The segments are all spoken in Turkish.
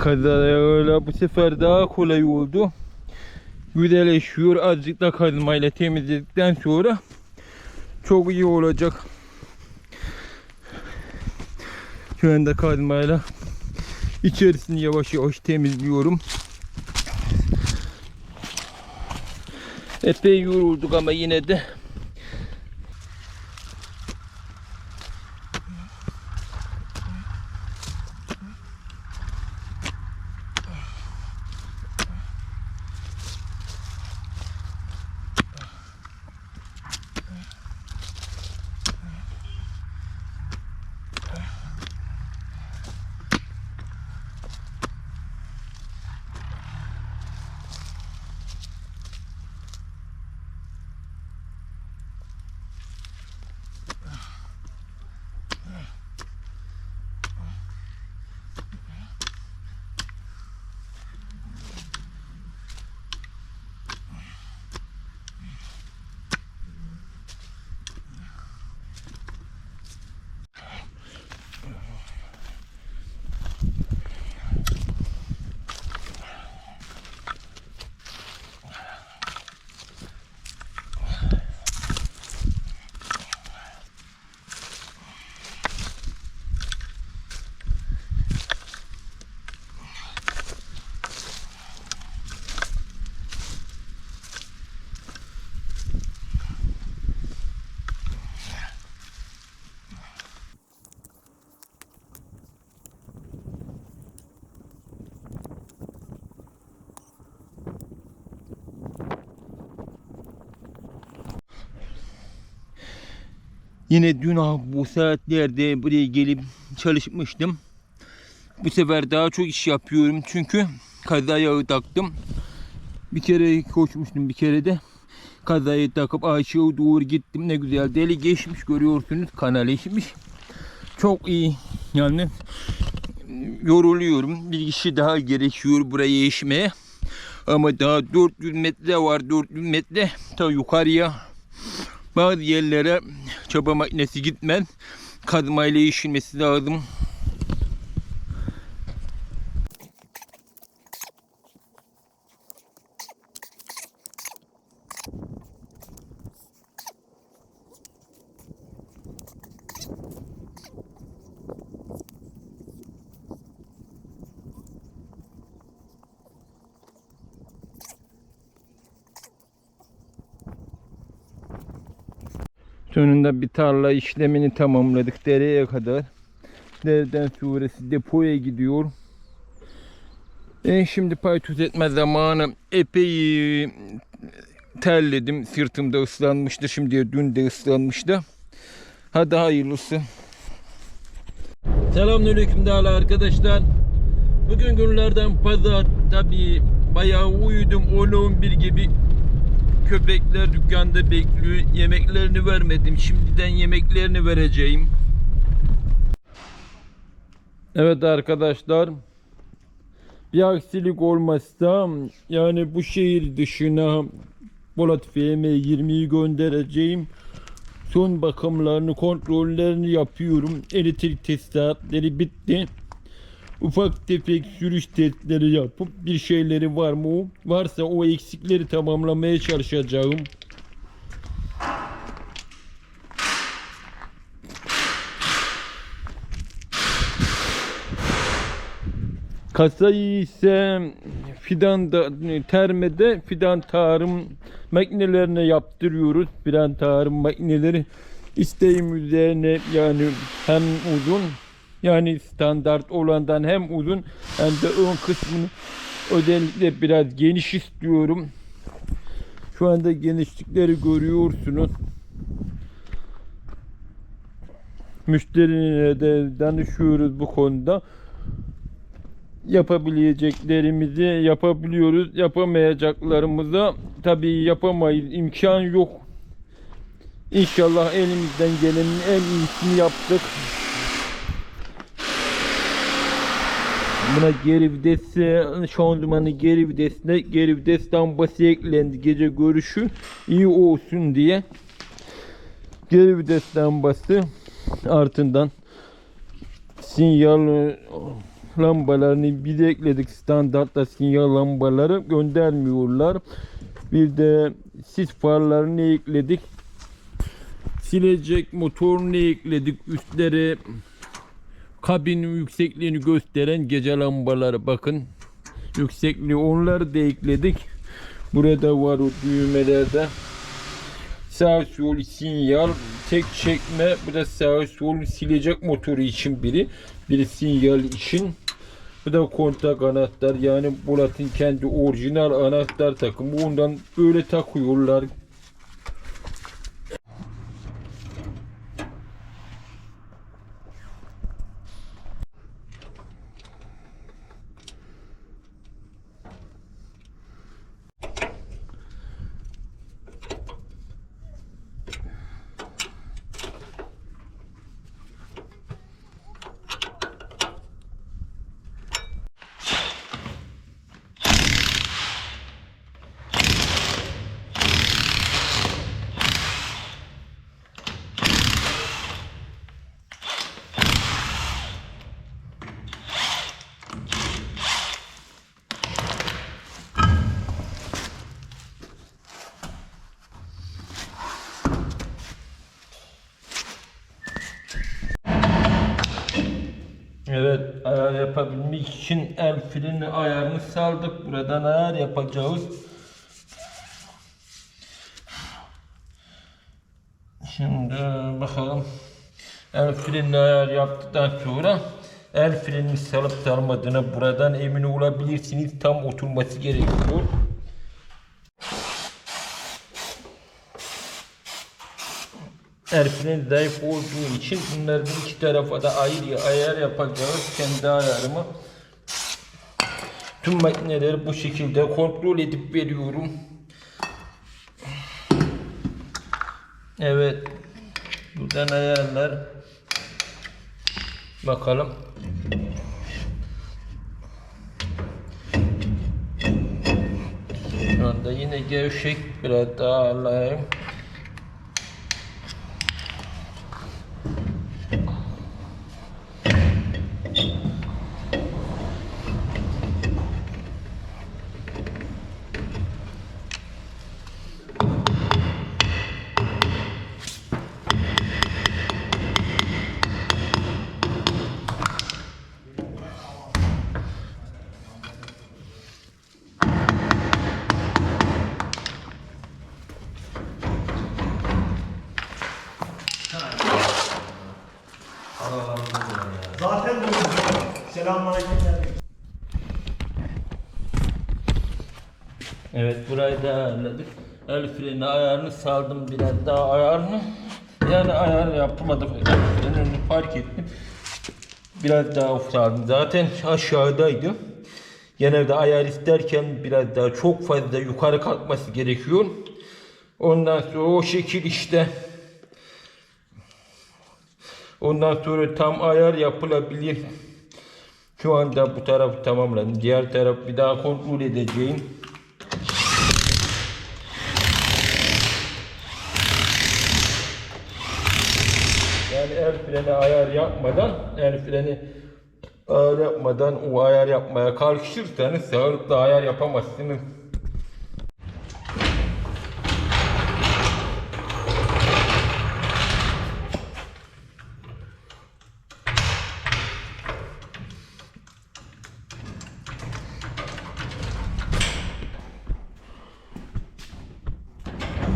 Kazalarla bu sefer daha kolay oldu. Güzelleşiyor. Azıcık da kazmayla temizledikten sonra çok iyi olacak. Şu anda kazmayla içerisini yavaş yavaş temizliyorum. Epey yorulduk ama yine de Yine dün ah, bu saatlerde buraya gelip çalışmıştım. Bu sefer daha çok iş yapıyorum çünkü kaza yağı taktım. Bir kere koşmuştum bir kere de kazayı takıp aşağı doğru gittim. Ne güzel deli geçmiş görüyorsunuz kanalleşmiş. Çok iyi yani yoruluyorum. Bir kişi daha gerekiyor buraya eşmeye. Ama daha 400 metre var 400 metre ta yukarıya bazı yerlere çaba makinesi gitmez. Kazmayla işilmesi lazım. Sonunda bir tarla işlemini tamamladık dereye kadar. Dereden sonrası depoya gidiyor. E şimdi paytuz etme zamanı epey e, terledim. Sırtımda ıslanmıştı. Şimdi dün de ıslanmıştı. Hadi hayırlısı. Selamünaleyküm değerli arkadaşlar. Bugün günlerden pazar tabii bayağı uyudum 10-11 gibi köpekler dükkanda bekliyor. Yemeklerini vermedim. Şimdiden yemeklerini vereceğim. Evet arkadaşlar. Bir aksilik olmazsa yani bu şehir dışına Polat FM 20'yi göndereceğim. Son bakımlarını, kontrollerini yapıyorum. Elektrik tesisatları bitti. Ufak tefek sürüş testleri yapıp bir şeyleri var mı? Varsa o eksikleri tamamlamaya çalışacağım. Kasayı ise fidan da, termede fidan tarım makinelerine yaptırıyoruz. Fidan tarım makineleri isteğim üzerine yani hem uzun yani standart olandan hem uzun hem de ön kısmını özellikle biraz geniş istiyorum. Şu anda genişlikleri görüyorsunuz. Müşterine de danışıyoruz bu konuda. Yapabileceklerimizi yapabiliyoruz. Yapamayacaklarımızı tabii yapamayız. İmkan yok. İnşallah elimizden gelenin en iyisini yaptık. Buna geri vitesi, şanzımanı geri vitesine geri vites lambası eklendi. Gece görüşü iyi olsun diye. Geri vites lambası ardından sinyal lambalarını bir de ekledik standartta sinyal lambaları göndermiyorlar. Bir de sis farlarını ekledik. Silecek motorunu ekledik. Üstlere kabinin yüksekliğini gösteren gece lambaları bakın. Yüksekliği onları da ekledik. Burada var o düğmelerde. Sağ sol sinyal, tek çekme, bu da sağ sol silecek motoru için biri. Biri sinyal için. Bu da kontak anahtar yani Bolat'ın kendi orijinal anahtar takımı. Ondan böyle takıyorlar. Evet ayar yapabilmek için el freni ayarını saldık. Buradan ayar yapacağız. Şimdi bakalım. El freni ayar yaptıktan sonra el frenini salıp sarmadığına buradan emin olabilirsiniz. Tam oturması gerekiyor. Freni zayıf olduğu için bunların iki tarafa da ayrı ayar yapacağız. Kendi ayarımı tüm makineleri bu şekilde kontrol edip veriyorum. Evet. Buradan ayarlar. Bakalım. Şu anda yine gevşek biraz daha alayım. El freni ayarını saldım biraz daha ayarını. Yani ayar yapmadım. El fark ettim. Biraz daha saldım. Zaten aşağıdaydı. Genelde ayar isterken biraz daha çok fazla yukarı kalkması gerekiyor. Ondan sonra o şekil işte. Ondan sonra tam ayar yapılabilir. Şu anda bu tarafı tamamladım. Diğer taraf bir daha kontrol edeceğim. Yani el freni ayar yapmadan, el freni ayar yapmadan o ayar yapmaya kalkışırsanız sağlıklı ayar yapamazsınız.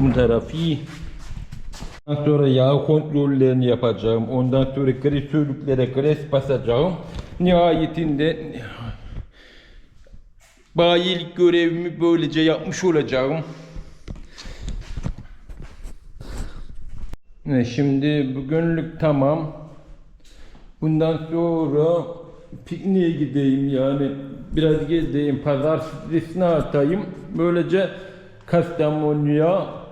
Bu taraf iyi. Ondan sonra yağ kontrollerini yapacağım. Ondan sonra gresörlüklere gres basacağım. Nihayetinde bayilik görevimi böylece yapmış olacağım. Şimdi bugünlük tamam. Bundan sonra pikniğe gideyim yani biraz gezeyim pazar stresini atayım. Böylece Kastamonu'ya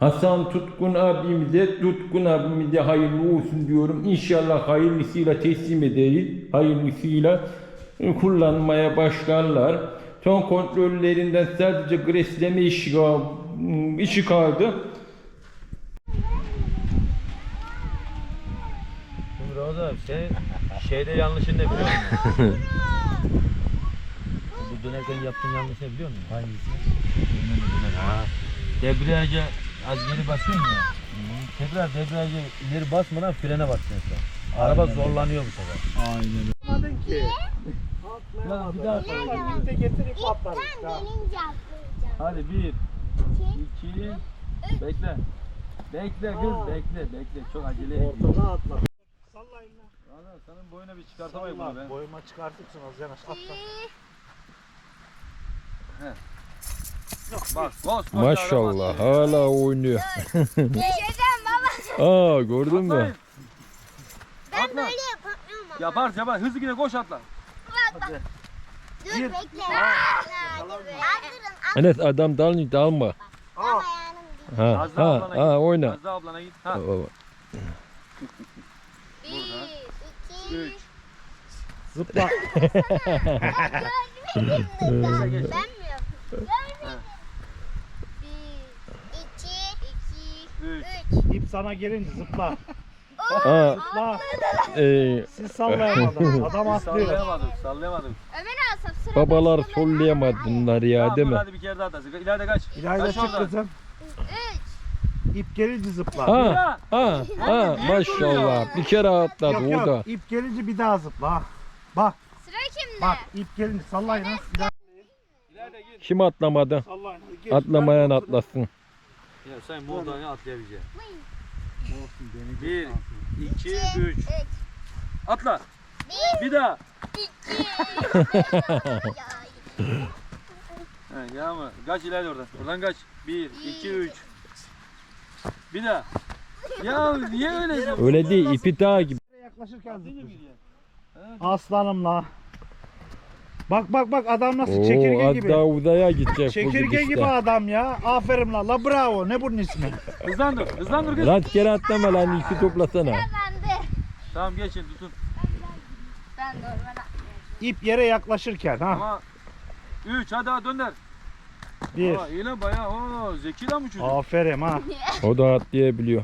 Hasan Tutkun abimize, Tutkun abimize hayırlı olsun diyorum. İnşallah hayırlısıyla teslim ederiz. Hayırlısıyla kullanmaya başlarlar. Son kontrollerinden sadece gresleme işi, işi kaldı. Ramazan abi senin şeyde yanlışın ne biliyor musun? Bu dönerken yaptığın yanlış ne biliyor musun? Hangisi? Ha. Debriyaja az geri basıyorsun ya. Tekrar debriyaja ileri basmadan frene basacaksın. Araba zorlanıyor bu sefer. Anladın ki. Ya bir daha Birlikte getirip patlarız. Tamam. gelince atlayacağım. Hadi bir, İki, iki, bekle. Bekle kız bekle bekle çok acele etme. Ortada atla. Sallayın lan. Ana senin boyuna bir çıkartamayız bunu Salla. be. Boyuma çıkartırsın az yanaş. Atla. Bak bos. Maşallah hala oynuyor. Geçeceğim baba. Aa gördün mü? Ben Atla. böyle yapamıyorum ama. Yapar yapar hızlı yine koş atla. Dur bekle. Hadi be. Hazırım. Enes adam dalını dalma. Ama. Ha ha ablana ha git. oyna. Az daha ablana git. Ha. Baba. Bir, iki, Üç. Zıpla. Görmedim mi? Geç. Ben mi yapayım? Görmedim. 3. İp sana gelince zıpla. Zıpla. Ee, Siz sallayamadınız. Adam atlıyor. Sallayamadım, sallayamadım. Ömer Asaf babalar sollayamadınlar ya değil mi? Hadi bir kere daha atarsın. İleride kaç. İlayda Kaç çık kızım. 3. İp gelince zıpla. Ha ha ha maşallah bir kere atladı Yok o da. yok ip gelince bir daha zıpla. Bak Sıra kimde? bak ip gelince sallayın. ha. Kim atlamadı? sallayın. Geç, Atlamayan atlasın. Ya sen buradan atlayabileceksin. Olsun, deneyeceğiz Bir, şansını. iki, üç. Atla. Bir, Bir daha. iki. He, ya mı? Kaç ileride oradan. Oradan kaç. Bir, iki, üç. Bir daha. Ya niye öyle? Öyle değil ipi daha gibi. Yaklaşırken zıplıyor. Aslanımla. Bak bak bak adam nasıl Oo çekirge az gibi. uzaya gidecek bu Çekirge gibi gidişte. adam ya. Aferin la. La bravo. Ne bunun ismi? Hızlan dur. Hızlan dur kız. Rastgele atlama lan ipi toplasana. Ben de. Tamam geçin tutun. Ben de ben de. İp yere yaklaşırken ha. Ama 3 hadi hadi dönder. Bir. Aa, iyi lan bayağı. Oo, zeki lan bu çocuk. Aferin ha. O da atlayabiliyor.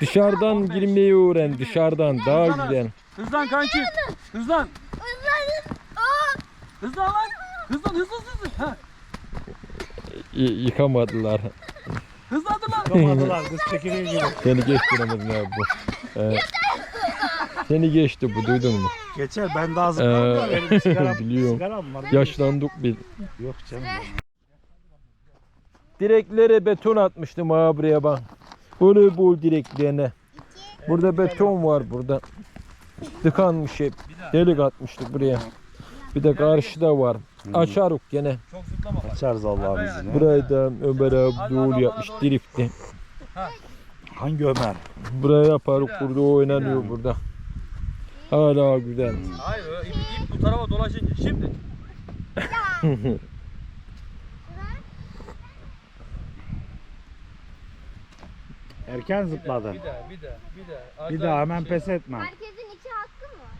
Dışarıdan girmeyi öğren dışarıdan daha güzel. Hızlan kanki. Hızlan. Hızlan lan. Hızlan hızlı hızlı. Ha. Y- yıkamadılar. Hızlandır lan. Kapamadılar kız çekirge gibi. Seni geçti Ramazan abi bu. Evet. Seni geçti bu duydun mu? Geçer ben daha zıplamam. Ee, Benim sigaram, biliyorum. sigaram var. Yaşlandık biz. Yok canım. Direklere beton atmıştım ha buraya bak. Voleybol direklerine. Burada beton var burada. Tıkanmış hep. Delik atmıştık buraya. Bir de karşıda var. Açaruk gene. Çok zıplama. Açarız Allah'ın izniyle. Burayı da Ömer abi doğru yapmış drifti. Hangi Ömer? Buraya yaparuk burada oynanıyor burada. Hala güzel. Hayır ip, ip bu tarafa dolaşınca. Şimdi. Erken zıpladın. Bir daha bir daha bir daha. Bir daha hemen pes etme. herkesin iki hakkı mı var?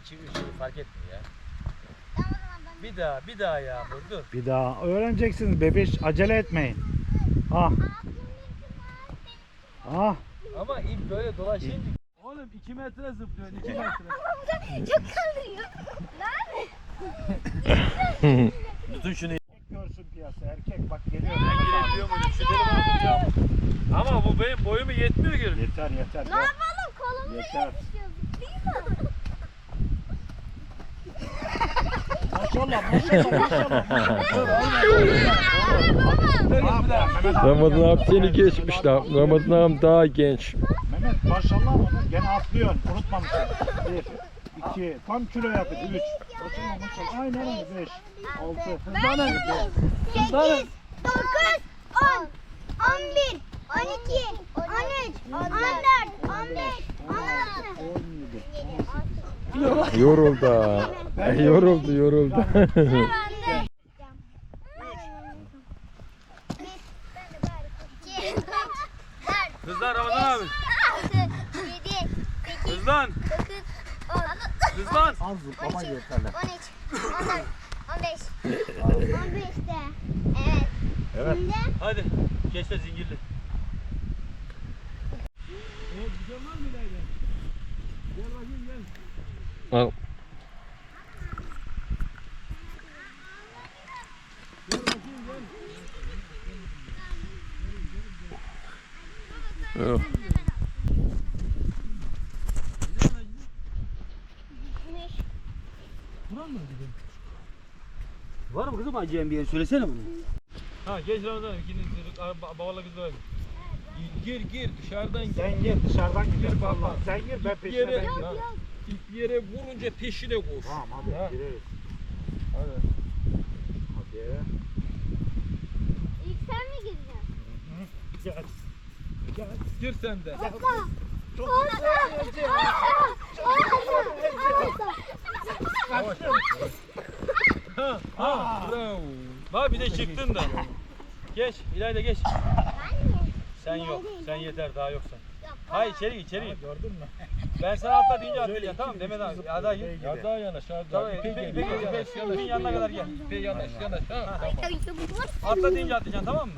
2 3 fark etmiyor ya. Tamam o zaman ben Bir daha bir daha Yağmur dur. Bir daha öğreneceksiniz bebiş. Acele etmeyin. Ah. Ah. Ama ip böyle dolaşınca. Oğlum 2 metre zıplıyor 2 metre. çok kalıyor. Tutun şunu. Görsün piyasa erkek bak geliyor. Ben girebiliyor muyum? Şu telefonu tutacağım. Ama bu benim boyumu yetmiyor ki. Yeter yeter. Ne yapalım kolumuzu Yeter. yapıştırdık değil mi? Maşallah maşallah maşallah. Ramazan abi seni geçmiş daha. Ramazan abi daha genç. Mehmet maşallah ama gene atlıyorsun. Unutmamışsın. Bir, iki, tam kilo yapıyor. Üç. Maşallah maşallah. Aynen öyle. Beş, altı. Hızlanın. Sekiz, dokuz, on, on bir, on iki, on üç, on dört, on beş, on altı. On yedi. Yoruldu yoruldu yoruldu. Hızlan Ramazan abi. Hızlan. Hızlan. Az yeterli. üç, on dört, on beş, on beşte. Evet. Evet. Şimdi Hadi. Geç de zincirli. Gel bakayım gel. Al. Yok. Var mı kızım acıyan bir yer söylesene bunu. Ha geç Ramazan ikiniz babalı kız var. Gir gir dışarıdan gir. Sen gir dışarıdan gir. Gir baba. Sen gir ben peşine ben giderim. ha, ip yere vurunca peşine koş. Tamam hadi Ha. gireriz. Hadi. Hadi. İlk sen mi gireceksin? Gel. Gel. Gir sen de. Çok Ha, ha, bravo. Bak bir de çıktın da. Geç, İlayda geç. Sen yok, sen yeter daha yoksan. Hayır içeri içeri. Gördün mü? Ben sana atla deyince Şöyle atlayacaksın tamam Mehmet abi. Ya daha git. Ya daha yanaş, ya Tamam, daha. İpe ipe- gel, ipe ipe gel, yanaş, ipe- yanaş, ipe yanına kadar gel. İpe yanaş, yanaş. Tamam. Atla deyince atlayacaksın tamam mı?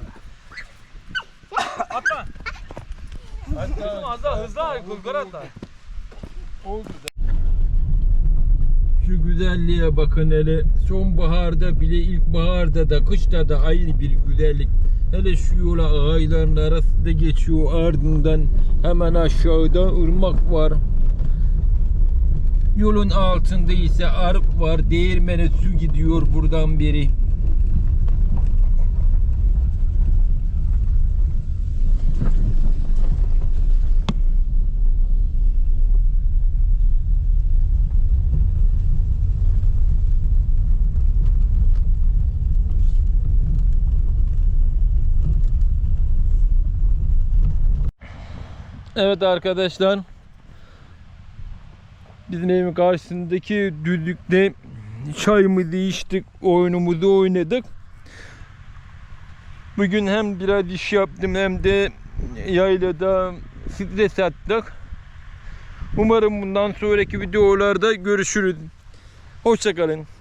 Atla. Kızım az daha hızlı yukarı atla. Oldu Şu güzelliğe bakın hele sonbaharda bile ilkbaharda da kışta da ayrı bir güzellik. Hele şu yola ağaçların arasında geçiyor ardından hemen aşağıda ırmak var. Yolun altında ise arık var. Değirmene su gidiyor buradan beri. Evet arkadaşlar. Bizim evin karşısındaki düdükte çayımızı içtik, oyunumuzu oynadık. Bugün hem biraz iş yaptım hem de yaylada stres attık. Umarım bundan sonraki videolarda görüşürüz. Hoşçakalın.